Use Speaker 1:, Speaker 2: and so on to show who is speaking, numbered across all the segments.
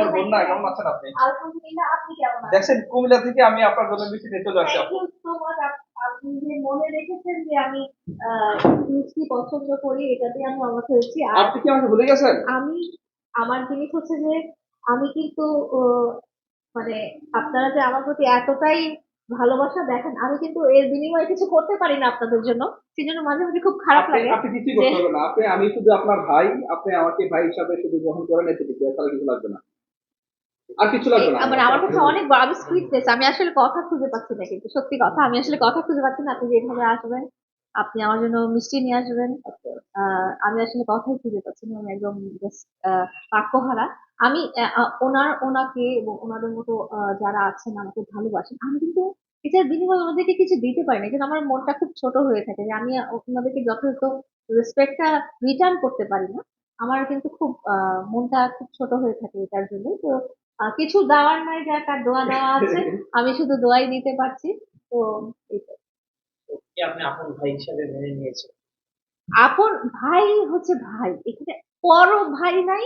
Speaker 1: আমার বোন না কেমন আছেন আপনি?
Speaker 2: আলহামদুলিল্লাহ আপনি কেমন আছেন?
Speaker 1: দেখছেন কুমিল্লা থেকে আমি আপনার জন্য মিষ্টি নিয়ে চলে আসছি।
Speaker 2: আপনি যে মনে রেখেছেন যে আমি মিষ্টি পছন্দ করি এটাতে আমি অবাক হয়েছি।
Speaker 1: আপনি কি আমাকে ভুলে গেছেন?
Speaker 2: আমি আমার জিনিস হচ্ছে যে আমি কিন্তু মানে আপনারা যে আমার প্রতি এতটাই ভালোবাসা দেখেন আমি কিন্তু এর বিনিময়ে কিছু করতে পারি না আপনাদের জন্য। সেই জন্য মাঝে মাঝে খুব খারাপ লাগে
Speaker 1: আপনি কিছুই করতে পারবেন না। আপনি আমি শুধু আপনার ভাই আপনি আমাকে ভাই হিসাবে শুধু গ্রহণ করেন তাহলে কিছু লাগবে না। আর কিছু লাগবে না।
Speaker 2: মানে আমার কাছে অনেক বড় আমি আমি আসলে কথা খুঁজে পাচ্ছি না কিন্তু, সত্যি কথা, আমি আসলে কথা খুঁজে পাচ্ছি না, আপনি যেভাবে আসবেন, আপনি আমার জন্য মিষ্টি নিয়ে আসবেন আমি আসলে কথাই খুঁজে পাচ্ছি না, আমি একদম বাক্যহারা আমি ওনার, ওনাকে এবং ওনাদের মতো যারা আছেন, আমাকে ভালোবাসেন, আমি কিন্তু এটার বিনিময়ে ওনাদেরকে কিছু দিতে পারি না, কিন্তু আমার মনটা খুব ছোট হয়ে থাকে যে আমি ওনাদেরকে যথাযথ রেসপেক্টটা রিটার্ন করতে পারি না। আমার কিন্তু খুব মনটা খুব ছোট হয়ে থাকে এটার জন্য তো কিছু দেওয়ার নাই যা তার দোয়া দেওয়া আছে। আমি শুধু দোয়াই দিতে পারছি। তো
Speaker 3: আপনি আপন ভাই হিসাবে মেনে নিয়েছেন?
Speaker 2: আপন ভাই হচ্ছে ভাই। এখানে পর ভাই নাই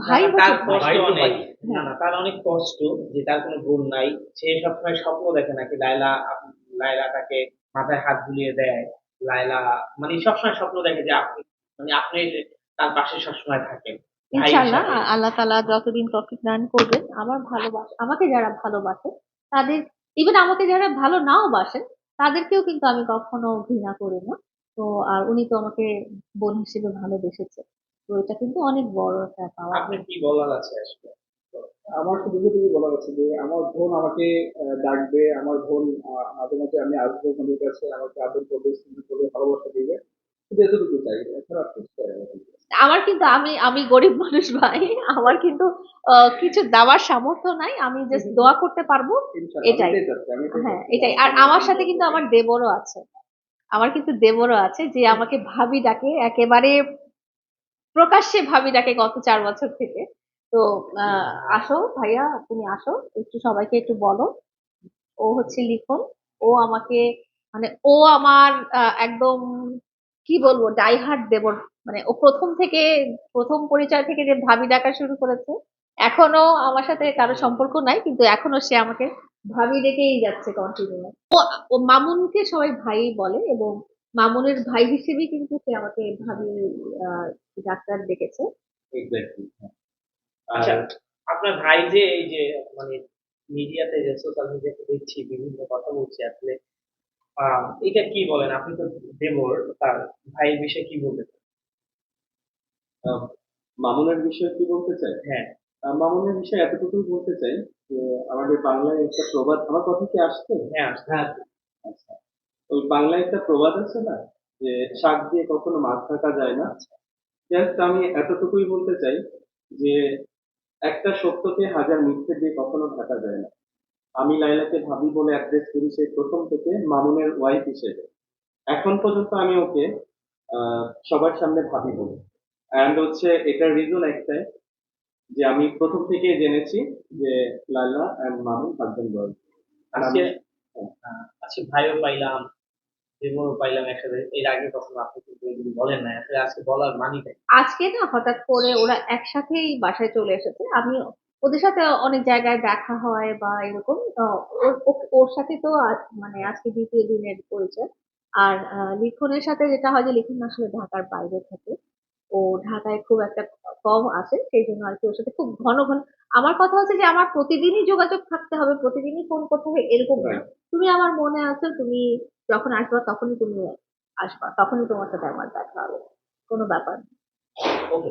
Speaker 2: ভাই
Speaker 3: না, তার কষ্ট অনেক। না না তার অনেক কষ্ট যে তার কোনো বোন নাই। সে সবসময় স্বপ্ন দেখে নাকি লাইলা লাইলা তাকে মাথায় হাত বুলিয়ে দেয়। লাইলা মানে সবসময় স্বপ্ন দেখে যে আপনি মানে আপনি তার পাশে সবসময় থাকেন। হিসাবে।
Speaker 2: আল্লাহ তালা যতদিন তফিক দান করবেন আমার ভালোবাসা আমাকে যারা ভালোবাসে তাদের ইভেন আমাকে যারা ভালো নাও বাসেন তাদেরকেও কিন্তু আমি কখনো ঘৃণা করি না। তো আর উনি তো আমাকে বোন হিসেবে ভালোবেসেছে। তো এটা কিন্তু অনেক বড় একটা পাওয়া
Speaker 3: কি বলার আছে আসলে?
Speaker 1: আমার শুধু যেটুকু বলার আছে যে আমার বোন আমাকে ডাকবে আমার বোন মাঝে মাঝে আমি আসব বোনের কাছে আমাকে আদর করবে স্নেহ করবে ভালোবাসা দিবে। শুধু এতটুকু চাই এছাড়া আর কিছু চাই।
Speaker 2: আমার কিন্তু আমি আমি গরিব মানুষ ভাই আমার কিন্তু কিছু দেওয়ার সামর্থ্য নাই আমি জাস্ট দোয়া করতে পারব এটাই। হ্যাঁ এটাই। আর আমার সাথে কিন্তু আমার দেবরও আছে। আমার কিন্তু দেবরও আছে যে আমাকে ভাবি ডাকে একেবারে প্রকাশ্যে ভাবি ডাকে গত চার বছর থেকে। তো আহ, আসো ভাইয়া তুমি আসো একটু সবাইকে একটু বলো। ও হচ্ছে লিখন ও আমাকে মানে ও আমার একদম কি বলব ডাইহার্ট দেবর মানে ও প্রথম থেকে প্রথম পরিচয় থেকে যে ভাবি ডাকা শুরু করেছে এখনও আমার সাথে কারও সম্পর্ক নাই কিন্তু এখনও সে আমাকে ভাবি ডেকেই যাচ্ছে কন্টিনিউ ও মামুনকে সবাই ভাই বলে এবং মামুনের ভাই হিসেবেই কিন্তু সে আমাকে ভাবি ডাক্তার ডেকেছে
Speaker 3: আচ্ছা। আপনার ভাই যে এই যে মানে মিডিয়াতে যে সোশ্যাল মিডিয়াতে দেখছি বিভিন্ন কথা বলছে আসলে এটা কি বলেন? আপনি তো দেবর তার ভাইয়ের বিষয়ে কি বলতে চান?
Speaker 4: মামুনের বিষয়ে কি বলতে চাই?
Speaker 3: হ্যাঁ।
Speaker 4: মামুনের বিষয়ে এতটুকুই বলতে চাই যে আমাদের বাংলায় একটা প্রবাদ আমার কথা কি আসছে?
Speaker 3: হ্যাঁ
Speaker 4: হ্যাঁ আচ্ছা। ওই বাংলায় একটা প্রবাদ আছে না? যে শাক দিয়ে কখনো মাছ থাকা যায় না। জাস্ট আমি এতটুকুই বলতে চাই যে একটা সত্যকে হাজার মিথ্যে দিয়ে কখনো ঢাকা যায় না। আমি লাইলাকে ভাবি বলে অ্যাড্রেস করি সেই প্রথম থেকে মামুনের ওয়াইফ হিসেবে। এখন পর্যন্ত আমি ওকে আহ, সবার সামনে ভাবি বলি। অ্যান্ড হচ্ছে এটার রিজন একটাই যে আমি প্রথম থেকে জেনেছি যে Laila and Mamun husband wife
Speaker 3: আজকে আজকে ভাইও পাইলাম দেবরও পাইলাম একসাথে। এর আগে কখনো আপনি কিন্তু এগুলি বলেন না আসলে আজকে বলার মানিটাই
Speaker 2: আজকে না হঠাৎ করে ওরা একসাথেই বাসায় চলে এসেছে। আমি ওদের সাথে অনেক জায়গায় দেখা হয় বা এরকম। আহ, ওর- ও- ওর সাথে তো আজ- মানে আজকে দ্বিতীয় দিনের পরিচয়। আর আহ, লিখনের সাথে যেটা হয় যে লিখন আসলে ঢাকার বাইরে থাকে। ও ঢাকায় খুব একটা কম আসে সেই জন্য আর কি ওর সাথে খুব ঘন ঘন আমার কথা হচ্ছে যে আমার প্রতিদিনই যোগাযোগ থাকতে হবে প্রতিদিনই ফোন করতে হবে এরকম না। তুমি আমার মনে আছো তুমি যখন আসবা তখনই তুমি আসবা তখনই তোমার সাথে আমার দেখা হবে কোনো ব্যাপার না।
Speaker 3: ওকে